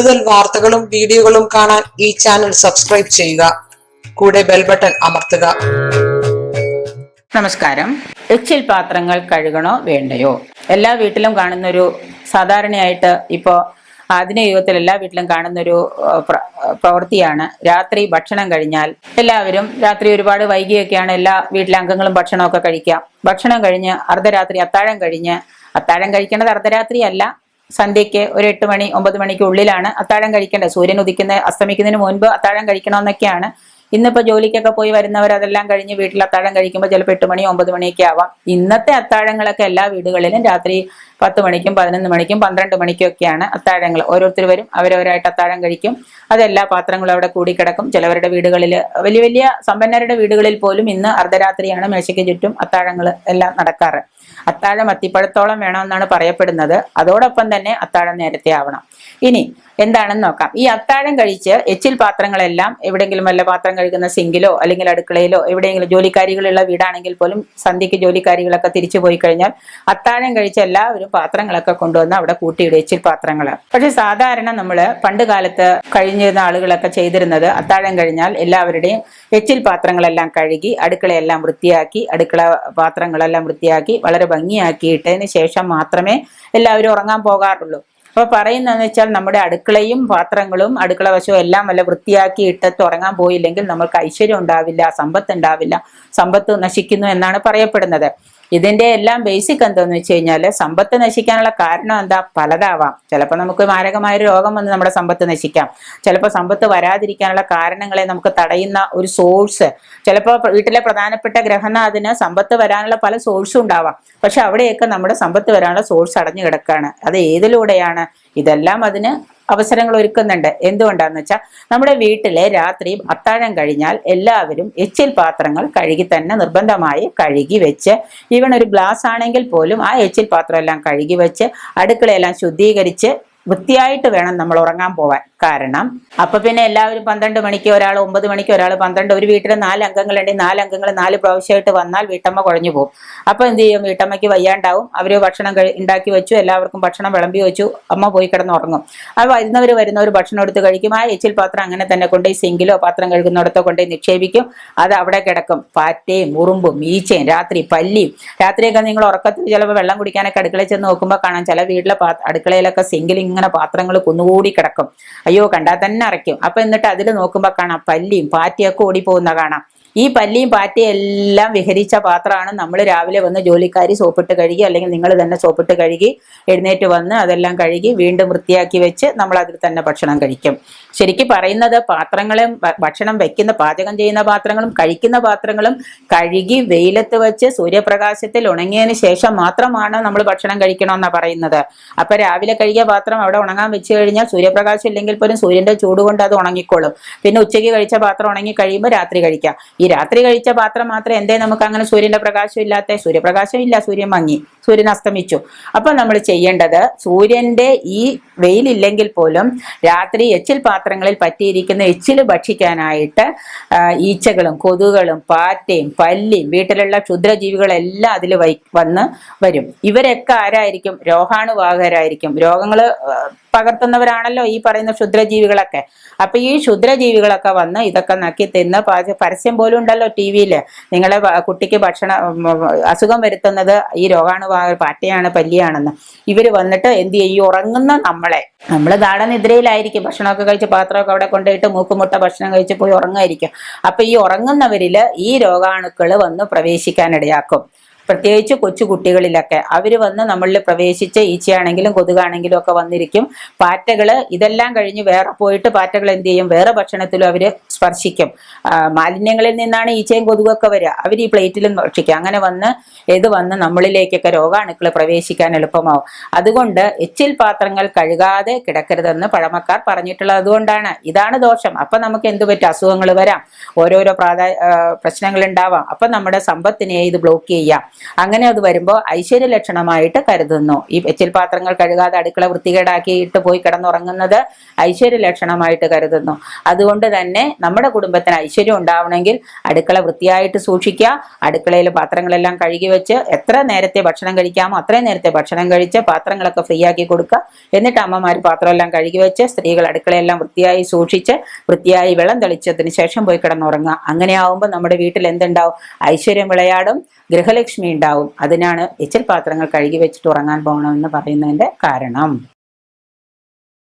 കൂടുതൽ വാർത്തകളും വീഡിയോകളും കാണാൻ ഈ ചാനൽ സബ്സ്ക്രൈബ് ചെയ്യുക. കൂടെ ബെൽ ബട്ടൺ അമർത്തുക. നമസ്കാരം. എച്ചിൽ പാത്രങ്ങൾ കഴുകണോ വേണ്ടയോ? എല്ലാ വീട്ടിലും കാണുന്നൊരു സാധാരണയായിട്ട് ഇപ്പോ ആധുനിക യുഗത്തിൽ എല്ലാ വീട്ടിലും കാണുന്നൊരു പ്രവൃത്തിയാണ് രാത്രി ഭക്ഷണം കഴിഞ്ഞാൽ എല്ലാവരും രാത്രി ഒരുപാട് വൈകിയൊക്കെയാണ് എല്ലാ വീട്ടിലെ അംഗങ്ങളും ഭക്ഷണമൊക്കെ കഴിക്കാം. ഭക്ഷണം കഴിഞ്ഞ് അർദ്ധരാത്രി അത്താഴം കഴിഞ്ഞ് അത്താഴം കഴിക്കേണ്ടത് അർദ്ധരാത്രി അല്ല സന്ധ്യയ്ക്ക് ഒരു എട്ട് മണി ഒമ്പത് മണിക്ക് ഉള്ളിലാണ് അത്താഴം കഴിക്കേണ്ടത്. സൂര്യൻ ഉദിക്കുന്ന അസ്തമിക്കുന്നതിന് മുൻപ് അത്താഴം കഴിക്കണമെന്നൊക്കെയാണ്. ഇന്നിപ്പോ ജോലിക്കൊക്കെ പോയി വരുന്നവർ അതെല്ലാം കഴിഞ്ഞ് വീട്ടിൽ അത്താഴം കഴിക്കുമ്പോൾ ചിലപ്പോൾ എട്ട് മണി ഒമ്പത് മണിയൊക്കെ ആവാം. ഇന്നത്തെ അത്താഴങ്ങളൊക്കെ എല്ലാ വീടുകളിലും രാത്രി പത്ത് മണിക്കും പതിനൊന്ന് മണിക്കും പന്ത്രണ്ട് മണിക്കും ഒക്കെയാണ് അത്താഴങ്ങൾ. ഓരോരുത്തർ വരും അവരവരായിട്ട് അത്താഴം കഴിക്കും. അതെല്ലാ പാത്രങ്ങളും അവിടെ കൂടിക്കിടക്കും ചിലവരുടെ വീടുകളിൽ വലിയ വലിയ സമ്പന്നരുടെ വീടുകളിൽ പോലും ഇന്ന് അർദ്ധരാത്രിയാണ് മേശയ്ക്ക് ചുറ്റും അത്താഴങ്ങൾ എല്ലാം നടക്കാറ്. അത്താഴം അത്തിപ്പഴത്തോളം വേണമെന്നാണ് പറയപ്പെടുന്നത്. അതോടൊപ്പം തന്നെ അത്താഴം നേരത്തെ ആവണം. ഇനി എന്താണെന്ന് നോക്കാം. ഈ അത്താഴം കഴിച്ച് എച്ചിൽ പാത്രങ്ങളെല്ലാം എവിടെയെങ്കിലും വല്ല പാത്രം കഴുകുന്ന സിങ്കിലോ അല്ലെങ്കിൽ അടുക്കളയിലോ എവിടെയെങ്കിലും ജോലിക്കാരികളുള്ള വീടാണെങ്കിൽ പോലും സന്ധ്യയ്ക്ക് ജോലിക്കാരികളൊക്കെ തിരിച്ചു പോയി കഴിഞ്ഞാൽ അത്താഴം കഴിച്ച എല്ലാവരും പാത്രങ്ങളൊക്കെ കൊണ്ടുവന്ന് അവിടെ കൂട്ടിയിടും എച്ചിൽ പാത്രങ്ങൾ. പക്ഷെ സാധാരണ നമ്മൾ പണ്ട് കാലത്ത് കഴിഞ്ഞിരുന്ന ആളുകളൊക്കെ ചെയ്തിരുന്നത് അത്താഴം കഴിഞ്ഞാൽ എല്ലാവരുടെയും എച്ചിൽ പാത്രങ്ങളെല്ലാം കഴുകി അടുക്കളയെല്ലാം വൃത്തിയാക്കി അടുക്കള പാത്രങ്ങളെല്ലാം വൃത്തിയാക്കി വളരെ ഭംഗിയാക്കിയിട്ടതിന് ശേഷം മാത്രമേ എല്ലാവരും ഉറങ്ങാൻ പോകാറുള്ളൂ. അപ്പൊ പറയുന്നതെന്ന് വെച്ചാൽ നമ്മുടെ അടുക്കളയും പാത്രങ്ങളും അടുക്കള വശവും എല്ലാം വല്ല വൃത്തിയാക്കി ഇട്ടിട്ട് ഉറങ്ങാൻ പോയില്ലെങ്കിൽ നമ്മൾക്ക് ഐശ്വര്യം ഉണ്ടാവില്ല സമ്പത്ത് ഉണ്ടാവില്ല. സമ്പത്ത് നശിക്കുന്നു എന്നാണ് പറയപ്പെടുന്നത്. ഇതിന്റെ എല്ലാം ബേസിക് എന്താന്ന് വെച്ച് കഴിഞ്ഞാൽ സമ്പത്ത് നശിക്കാനുള്ള കാരണം എന്താ? പലതാവാം. ചിലപ്പോൾ നമുക്ക് മാരകമായ രോഗം വന്ന് നമ്മുടെ സമ്പത്ത് നശിക്കാം. ചിലപ്പോൾ സമ്പത്ത് വരാതിരിക്കാനുള്ള കാരണങ്ങളെ നമുക്ക് തടയുന്ന ഒരു സോഴ്സ് ചിലപ്പോൾ വീട്ടിലെ പ്രധാനപ്പെട്ട ഗ്രഹനാഥന് സമ്പത്ത് വരാനുള്ള പല സോഴ്സും ഉണ്ടാവാം. പക്ഷെ അവിടെയൊക്കെ നമ്മുടെ സമ്പത്ത് വരാനുള്ള സോഴ്സ് അടഞ്ഞു കിടക്കാണ്. അത് ഏതിലൂടെയാണ്? ഇതെല്ലാം അതിന് അവസരങ്ങൾ ഒരുക്കുന്നുണ്ട്. എന്തുകൊണ്ടാന്ന് വെച്ചാൽ നമ്മുടെ വീട്ടിലെ രാത്രി അത്താഴം കഴിഞ്ഞാൽ എല്ലാവരും എച്ചിൽ പാത്രങ്ങൾ കഴുകി തന്നെ നിർബന്ധമായി കഴുകി വെച്ച് ഈവൻ ഒരു ഗ്ലാസ് ആണെങ്കിൽ പോലും ആ എച്ചിൽ പാത്രം എല്ലാം കഴുകി വെച്ച് അടുക്കളയെല്ലാം ശുദ്ധീകരിച്ച് വൃത്തിയായിട്ട് വേണം നമ്മൾ ഉറങ്ങാൻ പോവാൻ. കാരണം അപ്പൊ പിന്നെ എല്ലാവരും പന്ത്രണ്ട് മണിക്ക് ഒരാൾ ഒമ്പത് മണിക്ക് ഒരാൾ പന്ത്രണ്ട് ഒരു വീട്ടിൽ നാല് അംഗങ്ങളുണ്ടെങ്കിൽ നാല് അംഗങ്ങൾ നാല് പ്രാവശ്യമായിട്ട് വന്നാൽ വീട്ടമ്മ കുഴഞ്ഞു പോകും. അപ്പൊ എന്ത് ചെയ്യും? വീട്ടമ്മയ്ക്ക് വയ്യാണ്ടാവും. അവർ ഭക്ഷണം ഉണ്ടാക്കി വെച്ചു. എല്ലാവർക്കും ഭക്ഷണം വിളമ്പി വെച്ചു. അമ്മ പോയി കിടന്ന് ഉറങ്ങും. ആ വരുന്നവർ വരുന്നവർ ഭക്ഷണം എടുത്ത് കഴിക്കും. ആ എച്ചിൽ പാത്രം അങ്ങനെ തന്നെ കൊണ്ടുപോയി സിങ്കിലോ പാത്രം കഴുകുന്നിടത്തോ കൊണ്ടുപോയി നിക്ഷേപിക്കും. അത് അവിടെ കിടക്കും. പാറ്റയും ഉറുമ്പും ഈച്ചയും രാത്രി പല്ലിയും. രാത്രിയൊക്കെ നിങ്ങൾ ഉറക്കത്തിൽ ചിലപ്പോൾ വെള്ളം കുടിക്കാനൊക്കെ അടുക്കളയിൽ ചെന്ന് നോക്കുമ്പോൾ കാണാം. ചില വീട്ടിലെ അടുക്കളയിലൊക്കെ സിങ്കിൽ ഇങ്ങനെ പാത്രങ്ങൾ കുന്നുകൂടി കിടക്കും. അയ്യോ കണ്ടാൽ തന്നെ അറയ്ക്കും. അപ്പൊ എന്നിട്ട് അതിൽ നോക്കുമ്പോൾ കാണാം പല്ലിയും പാറ്റയൊക്കെ ഓടിപ്പോകുന്ന കാണാം. ഈ പല്ലിയും പാറ്റയും എല്ലാം വിഹരിച്ച പാത്രമാണ് നമ്മൾ രാവിലെ വന്ന് ജോലിക്കാരി സോപ്പിട്ട് കഴുകി അല്ലെങ്കിൽ നിങ്ങൾ തന്നെ സോപ്പിട്ട് കഴുകി എഴുന്നേറ്റ് വന്ന് അതെല്ലാം കഴുകി വീണ്ടും വൃത്തിയാക്കി വെച്ച് നമ്മൾ അതിൽ തന്നെ ഭക്ഷണം കഴിക്കും. ശരിക്കും പറയുന്നത് പാത്രങ്ങളെ ഭക്ഷണം വെക്കുന്ന പാചകം ചെയ്യുന്ന പാത്രങ്ങളും കഴിക്കുന്ന പാത്രങ്ങളും കഴുകി വെയിലത്ത് വെച്ച് സൂര്യപ്രകാശത്തിൽ ഉണങ്ങിയതിന് ശേഷം മാത്രമാണ് നമ്മൾ ഭക്ഷണം കഴിക്കണമെന്നാണ് പറയുന്നത്. അപ്പൊ രാവിലെ കഴുകിയ പാത്രം അവിടെ ഉണങ്ങാൻ വെച്ച് കഴിഞ്ഞാൽ സൂര്യപ്രകാശം ഇല്ലെങ്കിൽ പോലും സൂര്യന്റെ ചൂട് കൊണ്ട് അത് ഉണങ്ങിക്കോളും. പിന്നെ ഉച്ചയ്ക്ക് കഴിച്ച പാത്രം ഉണങ്ങി കഴിയുമ്പോൾ രാത്രി കഴിക്കാം. ഈ രാത്രി കഴിച്ച പാത്രം മാത്രം എന്തേ നമുക്ക് അങ്ങനെ സൂര്യന്റെ പ്രകാശം ഇല്ലാത്ത സൂര്യപ്രകാശം ഇല്ല സൂര്യൻ മങ്ങി സൂര്യൻ അസ്തമിച്ചു. അപ്പൊ നമ്മൾ ചെയ്യേണ്ടത് സൂര്യന്റെ ഈ വെയിലില്ലെങ്കിൽ പോലും രാത്രി എച്ചിൽ പാത്രങ്ങളിൽ പറ്റിയിരിക്കുന്ന എച്ചിൽ ഭക്ഷിക്കാനായിട്ട് ഈച്ചകളും കൊതുകുകളും പാറ്റയും പല്ലിയും വീട്ടിലുള്ള ക്ഷുദ്രജീവികളെല്ലാം അതിൽ വൈ വന്ന് വരും. ഇവരൊക്കെ ആരായിരിക്കും? രോഗാണുവാഹകരായിരിക്കും രോഗങ്ങൾ പകർത്തുന്നവരാണല്ലോ ഈ പറയുന്ന ക്ഷുദ്രജീവികളൊക്കെ. അപ്പൊ ഈ ക്ഷുദ്രജീവികളൊക്കെ വന്ന് ഇതൊക്കെ നക്കി തിന്ന് പരസ്യം പോലും ഉണ്ടല്ലോ ടി വിയിൽ നിങ്ങളെ കുട്ടിക്ക് ഭക്ഷണ അസുഖം വരുത്തുന്നത് ഈ രോഗാണു പാറ്റയാണ് പല്ലിയാണെന്ന്. ഇവർ വന്നിട്ട് എന്ത് ചെയ്യും? ഉറങ്ങുന്ന നമ്മളെ. നമ്മൾ ഗാഠനിദ്രയിലായിരിക്കും. ഭക്ഷണമൊക്കെ കഴിച്ച് പാത്രമൊക്കെ അവിടെ കൊണ്ടുപോയിട്ട് മൂക്കുമുട്ട ഭക്ഷണം കഴിച്ച് പോയി ഉറങ്ങായിരിക്കും അപ്പൊ ഈ ഉറങ്ങുന്നവരിൽ ഈ രോഗാണുക്കൾ വന്ന് പ്രവേശിക്കാനിടയാക്കും. പ്രത്യേകിച്ച് കൊച്ചുകുട്ടികളിലൊക്കെ അവർ വന്ന് നമ്മളിൽ പ്രവേശിച്ച് ഈച്ചയാണെങ്കിലും കൊതുകാണെങ്കിലും ഒക്കെ വന്നിരിക്കും. പാറ്റകൾ ഇതെല്ലാം കഴിഞ്ഞ് വേറെ പോയിട്ട് പാറ്റകൾ എന്ത് ചെയ്യും? വേറെ ഭക്ഷണത്തിലും അവർ സ്പർശിക്കും. മാലിന്യങ്ങളിൽ നിന്നാണ് ഈച്ചയും കൊതുകൊക്കെ വരിക അവർ ഈ പ്ലേറ്റിലും ഭക്ഷിക്കും. അങ്ങനെ വന്ന് ഇത് വന്ന് നമ്മളിലേക്കൊക്കെ രോഗാണുക്കൾ പ്രവേശിക്കാൻ എളുപ്പമാവും. അതുകൊണ്ട് എച്ചിൽ പാത്രങ്ങൾ കഴുകാതെ കിടക്കരുതെന്ന് പഴമക്കാർ പറഞ്ഞിട്ടുള്ളത് അതുകൊണ്ടാണ്. ഇതാണ് ദോഷം. അപ്പൊ നമുക്ക് എന്ത് പറ്റും? അസുഖങ്ങൾ വരാം. ഓരോരോ പ്രാധാ പ്രശ്നങ്ങൾ ഉണ്ടാവാം. അപ്പൊ നമ്മുടെ സമ്പത്തിനെ ഇത് ബ്ലോക്ക് ചെയ്യാം. അങ്ങനെ അത് വരുമ്പോൾ ഐശ്വര്യ ലക്ഷണമായിട്ട് കരുതുന്നു. ഈ എച്ചിൽ പാത്രങ്ങൾ കഴുകാതെ അടുക്കള വൃത്തികേടാക്കിയിട്ട് പോയി കിടന്നുറങ്ങുന്നത് ഐശ്വര്യ ലക്ഷണമായിട്ട് കരുതുന്നു. അതുകൊണ്ട് തന്നെ നമ്മുടെ കുടുംബത്തിന് ഐശ്വര്യം ഉണ്ടാവണമെങ്കിൽ അടുക്കള വൃത്തിയായിട്ട് സൂക്ഷിക്കുക അടുക്കളയിൽ പാത്രങ്ങളെല്ലാം കഴുകി വെച്ച് എത്ര നേരത്തെ ഭക്ഷണം കഴിക്കാമോ അത്രയും നേരത്തെ ഭക്ഷണം കഴിച്ച് പാത്രങ്ങളൊക്കെ ഫ്രീ ആക്കി കൊടുക്കുക. എന്നിട്ട് അമ്മമാർ പാത്രമെല്ലാം കഴുകി വെച്ച് സ്ത്രീകൾ അടുക്കളയെല്ലാം വൃത്തിയായി സൂക്ഷിച്ച് വൃത്തിയായി വെള്ളം തെളിച്ചതിന് ശേഷം പോയി കിടന്നുറങ്ങുക. അങ്ങനെ ആവുമ്പോൾ നമ്മുടെ വീട്ടിൽ എന്തുണ്ടാവും? ഐശ്വര്യം വിളയാടും. ഗൃഹലക്ഷ്മി ഉണ്ടാവും. അതിനാണ് എച്ചിൽ പാത്രങ്ങൾ കഴുകി വെച്ചിട്ട് ഉറങ്ങാൻ പോകണമെന്ന് പറയുന്നതിന്റെ കാരണം.